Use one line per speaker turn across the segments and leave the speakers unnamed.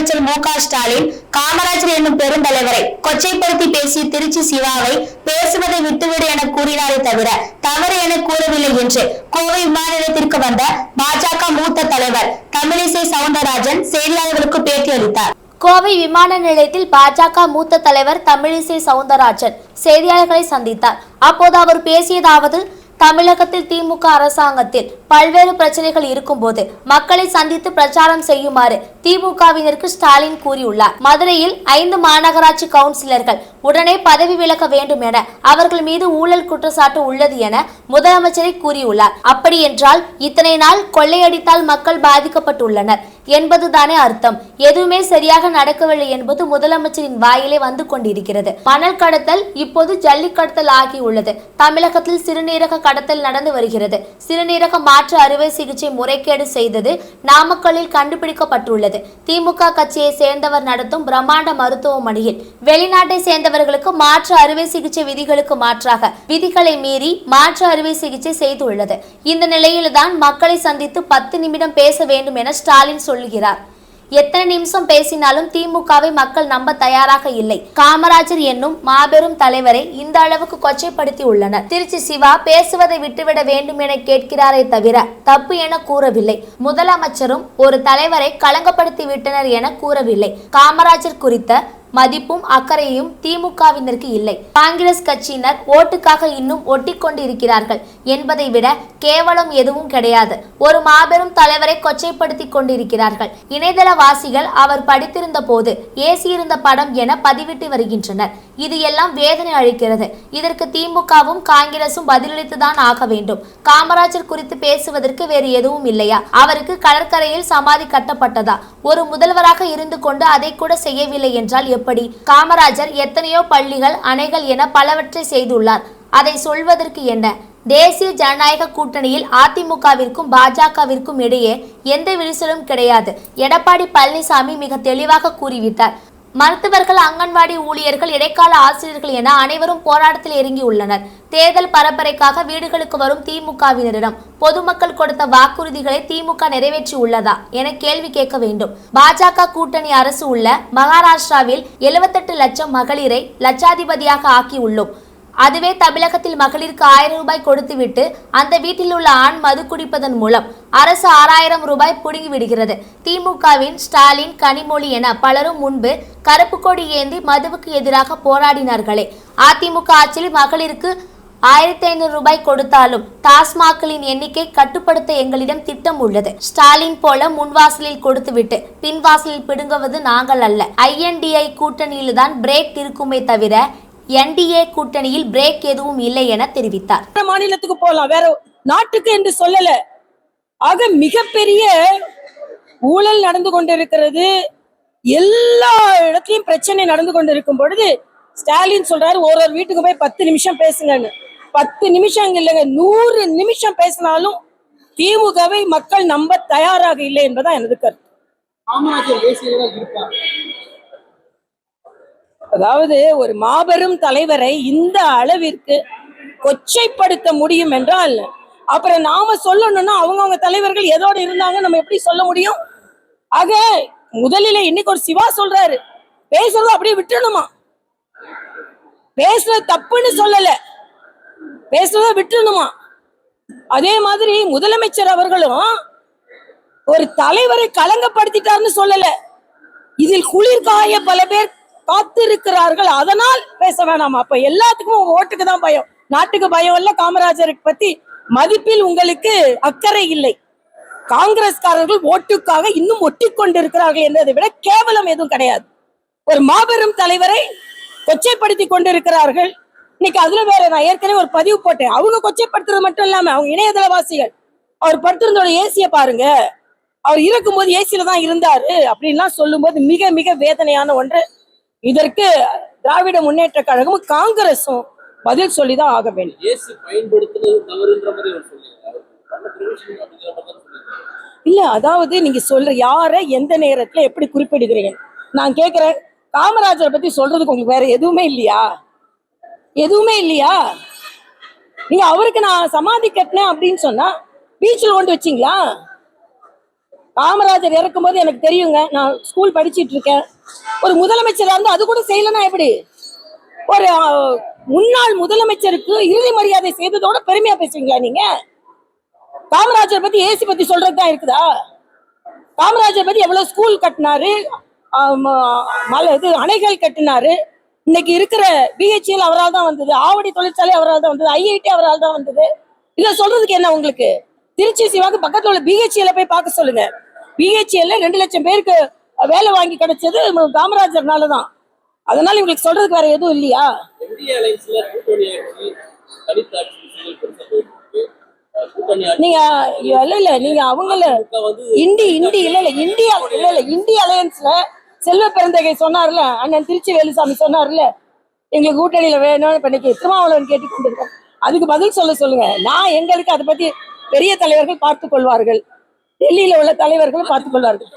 முதலமைச்சர் மு க ஸ்டாலின் காமராஜர் என்னும் பெருந்தலைவரை கொச்சைப்படுத்தி பேசிய திருச்சி சிவாவை பேசுவதை விட்டுவிடு என கூறினாரே தவிர தவறு என கூறவில்லை என்று கோவை விமான நிலையத்திற்கு வந்த பாஜக மூத்த தலைவர் தமிழிசை சவுந்தரராஜன் செய்தியாளர்களுக்கு பேட்டியளித்தார்
கோவை விமான நிலையத்தில் பாஜக மூத்த தலைவர் தமிழிசை சவுந்தரராஜன் செய்தியாளர்களை சந்தித்தார். அப்போது அவர் பேசியதாவது தமிழகத்தில் திமுக அரசாங்கத்தில் பல்வேறு பிரச்சனைகள் இருக்கும்போது மக்களை சந்தித்து பிரச்சாரம் செய்யுமாறு திமுகவினருக்கு ஸ்டாலின் கூறியுள்ளார். மதுரையில் ஐந்து மாநகராட்சி கவுன்சிலர்கள் உடனே பதவி விலக வேண்டும் என அவர்கள் மீது ஊழல் குற்றச்சாட்டு உள்ளது என முதலமைச்சரை கூறியுள்ளார். அப்படி என்றால் இத்தனை நாள் கொள்ளையடித்தால் மக்கள் பாதிக்கப்பட்டுள்ளனர். என்பதுதானே அர்த்தம். எதுவுமே சரியாக நடக்கவில்லை என்பது முதலமைச்சரின் வாயிலே வந்து கொண்டிருக்கிறது. மணல் கடத்தல் இப்போது ஜல்லிக்கடத்தல் ஆகியுள்ளது தமிழகத்தில் சிறுநீரக கடத்தல் நடந்து வருகிறது. சிறுநீரக மாற்று அறுவை சிகிச்சை முறைகேடு செய்தது நாமக்கல்லில் கண்டுபிடிக்கப்பட்டுள்ளது. திமுக கட்சியை சேர்ந்தவர் நடத்தும் பிரம்மாண்ட மருத்துவமனையில். வெளிநாட்டை சேர்ந்தவர்களுக்கு மாற்று அறுவை சிகிச்சை விதிகளுக்கு மாற்றாக விதிகளை மீறி மாற்று அறுவை சிகிச்சை செய்துள்ளது. இந்த நிலையில்தான் மக்களை சந்தித்து பத்து நிமிடம் பேச வேண்டும் என ஸ்டாலின் சொல்லுகிறார் எத்தனை நிமிஷம் பேசினாலும் திமுகவை மக்கள் நம்ப தயாராக இல்லை. காமராஜர் என்னும் மாபெரும் தலைவரை இந்த அளவுக்கு கொச்சைப்படுத்தி உள்ளனர். திருச்சி சிவா பேசுவதை விட்டுவிட வேண்டும் என கேட்கிறாரே தவிர தப்பு என கூறவில்லை. முதலமைச்சரும் ஒரு தலைவரை களங்கப்படுத்தி விட்டனர் என கூறவில்லை. காமராஜர் குறித்த மதிப்பும் அக்கறையும் திமுகவினருக்கு இல்லை. காங்கிரஸ் கட்சியினர் ஓட்டுக்காக இன்னும் ஒட்டிக்கொண்டு இருக்கிறார்கள் என்பதை விட கேவலம் எதுவும் கிடையாது. ஒரு மாபெரும் தலைவரை கொச்சைப்படுத்தி கொண்டிருக்கிறார்கள். இணையதளவாசிகள் அவர் படித்திருந்த போது ஏசியிருந்த படம் என பதிவிட்டு வருகின்றனர். இது எல்லாம் வேதனை அளிக்கிறது. இதற்கு திமுகவும் காங்கிரசும் பதிலளித்துதான் ஆக வேண்டும். காமராஜர் குறித்து பேசுவதற்கு வேறு எதுவும் இல்லையா? அவருக்கு கடற்கரையில் சமாதி கட்டப்பட்டதா? ஒரு முதல்வராக இருந்து கொண்டு அதை கூட செய்யவில்லை என்றால் எப்படி? காமராஜர் எத்தனையோ பள்ளிகள் அணைகள் என பலவற்றை செய்துள்ளார். அதை சொல்வதற்கு என்ன? தேசிய ஜனநாயக கூட்டணியில் அதிமுகவிற்கும் பாஜகவிற்கும் இடையே எந்த விரிசலும் கிடையாது. எடப்பாடி பழனிசாமி மிக தெளிவாக கூறிவிட்டார். மருத்துவர்கள் அங்கன்வாடி ஊழியர்கள் இடைக்கால ஆசிரியர்கள் என அனைவரும் போராட்டத்தில் இறங்கியுள்ளனர். தேர்தல் பரப்புரைக்காக வீடுகளுக்கு வரும் திமுகவினரிடம் பொதுமக்கள் கொடுத்த வாக்குறுதிகளை திமுக நிறைவேற்றி உள்ளதா என கேள்வி கேட்க வேண்டும். பாஜக கூட்டணி அரசு உள்ள மகாராஷ்டிராவில் எழுபத்தெட்டு லட்சம் மகளிரை லட்சாதிபதியாக ஆக்கியுள்ளோம். அதுவே தமிழகத்தில் மகளிருக்கு ஆயிரம் ரூபாய் கொடுத்துவிட்டு அந்த வீட்டில் உள்ள ஆண் மது குடிப்பதன் மூலம் அரசு ஆறாயிரம் ரூபாய் புடுங்கி விடுகிறது திமுகவின் ஸ்டாலின் கனிமொழி என பலரும் முன்பு கருப்பு கொடி ஏந்தி மதுவுக்கு எதிராக போராடினார்களே. அதிமுக ஆட்சியில் மகளிருக்கு ஆயிரத்தி ஐநூறு ரூபாய் கொடுத்தாலும் டாஸ்மாக்களின் எண்ணிக்கை கட்டுப்படுத்த எங்களிடம் திட்டம் உள்ளது. ஸ்டாலின் போல முன்வாசலில் கொடுத்துவிட்டு பின்வாசலில் பிடுங்குவது நாங்கள் அல்ல. ஐஎன்டிஐ கூட்டணியில்தான் பிரேக் இருக்குமே தவிர என்டிஏ கூட்டணியில் பிரேக் எதுவும் இல்லை என தெரிவித்தார்.
மாநிலத்துக்கு போகலாம். வேற நாட்டுக்கு என்று சொல்லல. ஆக மிகப்பெரிய ஊழல் நடந்து கொண்டிருக்கிறது. எல்லா இடத்துலயும் பிரச்சனை நடந்து கொண்டிருக்கும் பொழுது ஸ்டாலின் சொல்றாரு ஒரு ஒரு வீட்டுக்கு போய் பத்து நிமிஷம் பேசுங்கன்னு. பத்து நிமிஷம் இல்லைங்க நூறு நிமிஷம் பேசினாலும் திமுகவை மக்கள் நம்ப தயாராக இல்லை என்பதான் எனது கருத்து.
காமராஜர் தேசியவராக இருப்பார்.
அதாவது ஒரு மாபெரும் தலைவரை இந்த அளவிற்கு கொச்சைப்படுத்த முடியும் என்றால் அப்புறம் நாம சொல்லணும்னா அவங்கவங்க தலைவர்கள் எதோடு இருந்தாங்க நம்ம எப்படி சொல்ல முடியும்? ஆக முதலில இன்னைக்கு ஒரு சிவா சொல்றாரு. பேசுறத அப்படியே விட்டுணுமா பேசுறது தப்புன்னு சொல்லல. பேசுறத விட்டுணுமா அதே மாதிரி முதலமைச்சர் அவர்களும் ஒரு தலைவரை களங்கப்படுத்திட்டாருன்னு சொல்லல. இதில் குளிர் காய பல பேர் காத்திருக்கிறார்கள். அதனால் பேச வேணாமா அப்ப. எல்லாத்துக்கும் உங்க ஓட்டுக்கு தான் பயம். நாட்டுக்கு பயம் இல்ல காமராஜருக்கு பத்தி மதிப்பில் உங்களுக்கு அக்கறை இல்லை. காங்கிரஸ்காரர்கள் ஓட்டுக்காக இன்னும் ஒட்டி கொண்டிருக்கிறார்கள் என்பதை விட கேவலம் எதுவும் கிடையாது. ஒரு மாபெரும் தலைவரை கொச்சைப்படுத்தி கொண்டிருக்கிறார்கள். இன்னைக்கு அதுல வேற நான் ஏற்கனவே ஒரு பதிவு போட்டேன். அவங்க கொச்சைப்படுத்துறது மட்டும் இல்லாம அவங்க இணையதளவாசிகள் அவர் படுத்திருந்தோட ஏசிய பாருங்க. அவர் இருக்கும்போது ஏசியில தான் இருந்தாரு அப்படின்லாம் சொல்லும்போது மிக மிக வேதனையான ஒன்று. இதற்கு திராவிட முன்னேற்ற கழகமும் காங்கிரஸும் பதில் சொல்லிதான் ஆக வேண்டும். இல்ல அதாவது நீங்க சொல்ற யார எந்த நேரத்துல எப்படி குறிப்பிடுகிறீங்க? நான் கேக்குறேன் காமராஜரை பத்தி சொல்றதுக்கு உங்களுக்கு வேற எதுவுமே இல்லையா? எதுவுமே இல்லையா? நீங்க அவருக்கு நான் சமாதி கட்டினேன் அப்படின்னு சொன்னா பீச்சில் கொண்டு வச்சீங்களா? காமராஜர் இறக்கும்போது எனக்கு தெரியுங்க நான் ஸ்கூல் படிச்சுட்டு இருக்கேன். ஒரு முதலமைச்சராக இருந்து அது கூட செய்யலன்னா எப்படி? ஒரு முன்னாள் முதலமைச்சருக்கு இறுதி மரியாதை செய்ததோட பெருமையா பேசுவீங்களா நீங்க? காமராஜர் பத்தி ஏசி பத்தி சொல்றது தான் இருக்குதா? காமராஜர் பத்தி எவ்வளவு ஸ்கூல் கட்டினாரு மலை இது அணைகள் கட்டினாரு. இன்னைக்கு இருக்கிற பிஹெச்எல் அவரால் தான் வந்தது. ஆவடி தொழிற்சாலை அவரால் தான் வந்தது. ஐஐடி அவரால் தான் வந்தது. இதை சொல்றதுக்கு என்ன உங்களுக்கு? திருச்சி சிவாக்கு பக்கத்துல உள்ள பிஹெச்எல் போய் பார்க்க சொல்லுங்க. பிஹெச்எல்ல ரெண்டு லட்சம் பேருக்கு வேலை வாங்கி கிடைச்சது காமராஜர்னால தான் அதனால இவங்களுக்கு சொல்றதுக்கு வேற எதுவும் இல்லையா?
இந்திய
நீங்க இல்ல இல்ல நீங்க அவங்கள இண்டி இண்டி இல்ல இல்ல இந்தியா இல்ல இல்ல இந்தி அலையன்ஸ்ல செல்வ பெருந்தகை சொன்னார்ல அண்ணன் திருச்சி வேலுசாமி சொன்னார்ல எங்களுக்கு கூட்டணியில வேணும்னு இன்னைக்கு திருமாவளவன் கேட்டுக் கொண்டிருக்கோம் அதுக்கு பதில் சொல்ல சொல்லுங்க. நான் எங்களுக்கு அதை பத்தி பெரிய தலைவர்கள் பார்த்துக் கொள்வார்கள். டெல்லியில உள்ள தலைவர்களும் பார்த்துக் கொள்வார்கள்.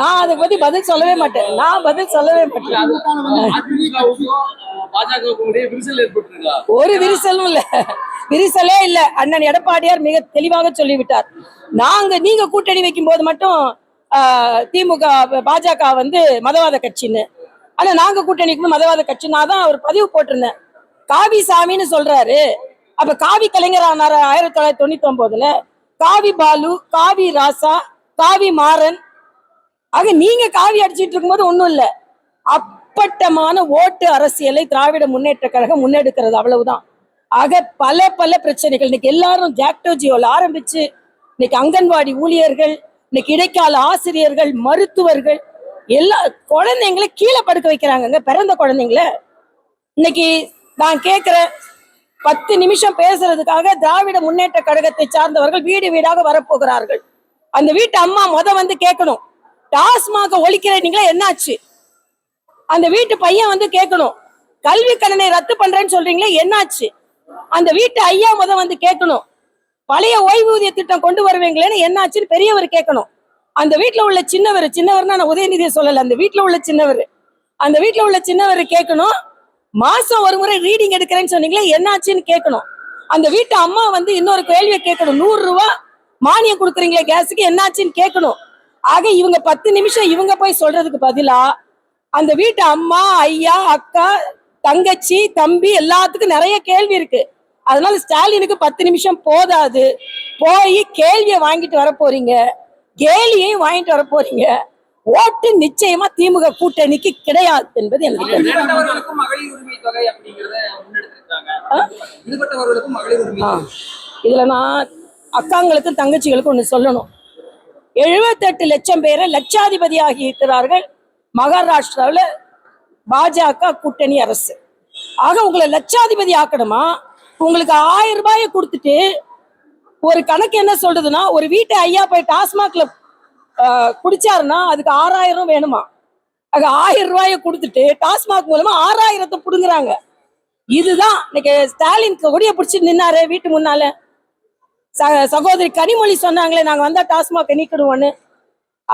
நான் அதை பத்தி பதில் சொல்லவே மாட்டேன். நான் பதில் சொல்லவே மாட்டேன். ஒரு விரிசலும் இல்ல. விரிசலே இல்ல. அண்ணன் எடப்பாடியார் மிக தெளிவாக சொல்லிவிட்டார். நாங்க நீங்க கூட்டணி வைக்கும் போது மட்டும் திமுக பாஜக வந்து மதவாத கட்சின்னு. ஆனா நாங்க கூட்டணி வைக்கும் போது மதவாத கட்சி நான் தான் ஒரு பதிவு போட்டிருந்தேன். காவி சாமின்னு சொல்றாரு. அப்ப காவி கலைஞர் ஆனாரு ஆயிரத்தி தொள்ளாயிரத்தி தொண்ணூத்தி ஒன்பதுல காவி பாலு காவி ராசா காவி மாறன். ஆக நீங்க காவி அடிச்சிட்டு இருக்கும்போது ஒன்றும் இல்லை. அப்பட்டமான ஓட்டு அரசியலை திராவிட முன்னேற்ற கழகம் முன்னெடுக்கிறது அவ்வளவுதான். ஆக பல பல பிரச்சனைகள். இன்னைக்கு எல்லாரும் ஜாக்டோஜியோல ஆரம்பிச்சு இன்னைக்கு அங்கன்வாடி ஊழியர்கள் இன்னைக்கு இடைக்கால ஆசிரியர்கள் மருத்துவர்கள் எல்லா குழந்தைங்களை கீழே படுக்க வைக்கிறாங்கங்க பிறந்த குழந்தைங்கள. இன்னைக்கு நான் கேட்குறேன் பத்து நிமிஷம் பேசுறதுக்காக திராவிட முன்னேற்ற கழகத்தை சார்ந்தவர்கள் வீடு வீடாக வரப்போகிறார்கள். அந்த வீட்டு அம்மா முத வந்து கேட்கணும். டாஸ்மாக ஒழிக்கிறீங்களா? என்னாச்சு? அந்த வீட்டு பையன் வந்து கேட்கணும். கல்வி கடனை ரத்து பண்றேன்னு சொல்றீங்களே என்னாச்சு? அந்த வீட்டு ஐயா முத வந்து கேட்கணும். பழைய ஓய்வூதிய திட்டம் கொண்டு வருவீங்களேன்னு என்னாச்சுன்னு பெரியவர் கேட்கணும். அந்த வீட்டுல உள்ள சின்னவர் சின்னவர்னா நான் உதயநிதியை சொல்லல. அந்த வீட்ல உள்ள சின்னவர். அந்த வீட்டுல உள்ள சின்னவர் கேட்கணும். மாசம் ஒரு முறை ரீடிங் எடுக்கிறேன்னு சொன்னீங்களே என்னாச்சுன்னு கேட்கணும். அந்த வீட்டு அம்மா வந்து இன்னொரு கேள்வியை கேட்கணும். நூறு ரூபா மானியம் கொடுக்குறீங்களே கேஸுக்கு என்னாச்சுன்னு கேட்கணும். ஆக இவங்க பத்து நிமிஷம் இவங்க போய் சொல்றதுக்கு பதிலா அந்த வீட்டு அம்மா ஐயா அக்கா தங்கச்சி தம்பி எல்லாத்துக்கும் நிறைய கேள்வி இருக்கு. அதனால ஸ்டாலினுக்கு பத்து நிமிஷம் போதாது. போய் கேள்வியை வாங்கிட்டு வர போறீங்க. கேலியையும் வாங்கிட்டு வர போறீங்க. ஓட்டு நிச்சயமா திமுக கூட்டணிக்கு கிடையாது என்பது எனக்கு. இதுல நான் அக்காங்களுக்கும் தங்கச்சிகளுக்கும் ஒண்ணு சொல்லணும். எழுபத்தெட்டு லட்சம் பேரை லட்சாதிபதியாகி இருக்கிறார்கள் மகாராஷ்டிராவுல பாஜக கூட்டணி அரசு. ஆக உங்களை லட்சாதிபதி ஆக்கணுமா? உங்களுக்கு ஆயிரம் ரூபாயை கொடுத்துட்டு ஒரு கணக்கு என்ன சொல்றதுன்னா ஒரு வீட்டை ஐயா போய் டாஸ்மாக்ல குடிச்சாருன்னா அதுக்கு ஆறாயிரம் வேணுமா? ஆக ஆயிரம் ரூபாயை கொடுத்துட்டு டாஸ்மாக் மூலமா ஆறாயிரத்தை புடுங்குறாங்க. இதுதான் இன்னைக்கு ஸ்டாலின் கொடிய பிடிச்சிட்டு நின்னாரு வீட்டு முன்னால. சகோதரி கனிமொழி சொன்னாங்களே நாங்க வந்தா டாஸ்மாக் நீக்கிடுவோன்னு.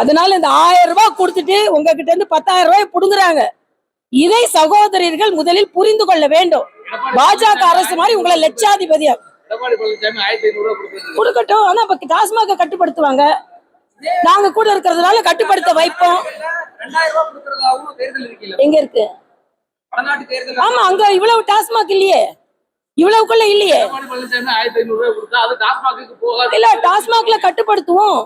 அதனால இந்த ஆயிரம் ரூபாய் கொடுத்துட்டு உங்ககிட்ட இருந்து பத்தாயிரம் ரூபாய் புடுங்குறாங்க. இதை சகோதரர்கள் முதலில் புரிந்து கொள்ள வேண்டும். பாஜக அரசு மாதிரி உங்களை லட்சாதிபதியா கொடுக்கட்டும். ஆனா இப்ப டாஸ்மாக கட்டுப்படுத்துவாங்க. நாங்க கூட இருக்கிறதுனால கட்டுப்படுத்த வைப்போம். எங்க இருக்கு? ஆமா அங்க இவ்வளவு டாஸ்மாக் இல்லையே. இவ்வளவுக்குள்ள இல்லையே. இல்ல டாஸ்மாக்ல கட்டுப்படுத்துவோம்.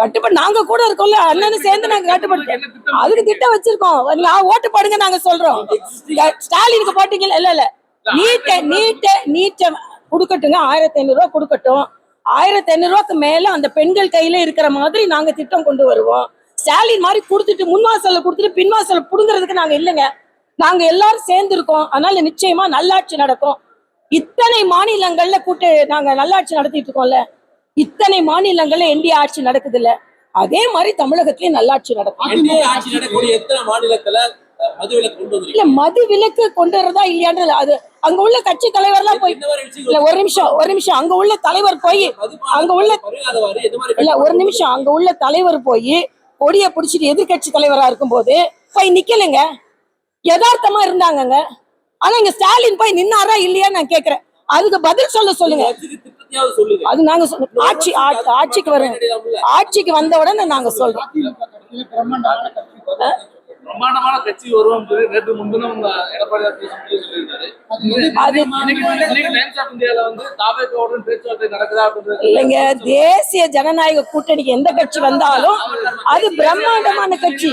கட்டுப்படு நாங்க கூட இருக்கோம்ல அண்ணனும் சேர்ந்து நாங்க
திட்டம்
அதுக்கு திட்டம் வச்சிருக்கோம். நான் ஓட்டு போடுங்க நாங்க சொல்றோம். ஸ்டாலினுக்கு போட்டீங்கல்ல இல்ல இல்ல. நீட்ட நீட்ட நீட்ட கொடுக்கட்டுங்க. ஆயிரத்தி ஐநூறு ரூபாய் கொடுக்கட்டும். ஆயிரத்தி ஐநூறு ரூபாய்க்கு மேல அந்த பெண்கள் கையில இருக்கிற மாதிரி நாங்க திட்டம் கொண்டு வருவோம். ஸ்டாலின் மாதிரி கொடுத்துட்டு முன்வாசல கொடுத்துட்டு பின் புடுங்கிறதுக்கு நாங்க இல்லைங்க. நாங்க எல்லாரும் சேர்ந்து இருக்கோம் அதனால நிச்சயமா நல்லாட்சி நடக்கும். இத்தனை மாநிலங்கள்ல கூட்டு நாங்க நல்லாட்சி நடத்திட்டு இருக்கோம்ல. இத்தனை மாநிலங்கள்ல என்டிஏ ஆட்சி நடக்குது இல்ல அதே மாதிரி தமிழகத்திலயும் நல்லாட்சி நடக்கும். இல்ல மது விலக்கு கொண்டு வரதா இல்லையான்றது அது அங்க உள்ள கட்சி தலைவர்லாம் போய்
எந்த மாதிரி
இல்ல ஒரு நிமிஷம் ஒரு நிமிஷம். அங்க உள்ள தலைவர் போய் அங்க உள்ள இல்ல ஒரு நிமிஷம். அங்க உள்ள தலைவர் போய் கொடிய பிடிச்சிட்டு எதிர்க்கட்சி தலைவரா இருக்கும்போது போய் நிக்கலைங்க. யதார்த்தமா இருந்தாங்கங்க. ஆனா இங்க ஸ்டாலின் போய் நின்னாரா இல்லையா நான் கேக்குறேன். அதுக்கு பதில் சொல்ல சொல்லுங்க. அது நாங்க ஆட்சி ஆட்சிக்கு வரும் ஆட்சிக்கு வந்த உடனே நாங்க சொல்றோம்.
பிரம்மாண்டமான கட்சி வருவோம் நேற்று முன்தினம் டைம்ஸ் ஆஃப் இந்தியால வந்து தாவேக்காவுடன் பேச்சுவார்த்தை நடக்குதா
இல்லைங்க தேசிய ஜனநாயக கூட்டணிக்கு எந்த கட்சி வந்தாலும் அது பிரம்மாண்டமான கட்சி.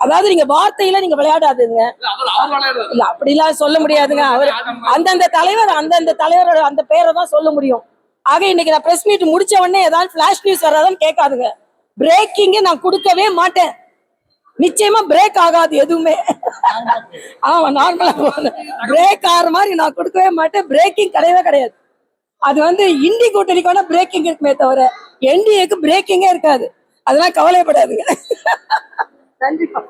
அதாவது நீங்க வார்த்தையில நீங்க விளையாடாதுங்க. இல்ல அப்படிலாம் சொல்ல முடியாதுங்க. அவர் அந்தந்த தலைவர் அந்தந்த தலைவரோட அந்த பேரை தான் சொல்ல முடியும். ஆக இன்னைக்கு நான் பிரஸ் மீட் முடிச்ச உடனே ஏதாவது ஃபிளாஷ் நியூஸ் வராதான்னு கேட்காதுங்க. பிரேக்கிங்க நான் கொடுக்கவே மாட்டேன். நிச்சயமா பிரேக் ஆகாது எதுவுமே. ஆமா நார்மலா பிரேக் ஆகிற மாதிரி நான் கொடுக்கவே மாட்டேன். பிரேக்கிங் கிடையவே கிடையாது. அது வந்து இண்டி கூட்டணிக்கு வேணா பிரேக்கிங் இருக்குமே தவிர என்டிஏக்கு பிரேக்கிங்கே இருக்காது. அதெல்லாம் கவலைப்படாதுங்க நன்றிப்பா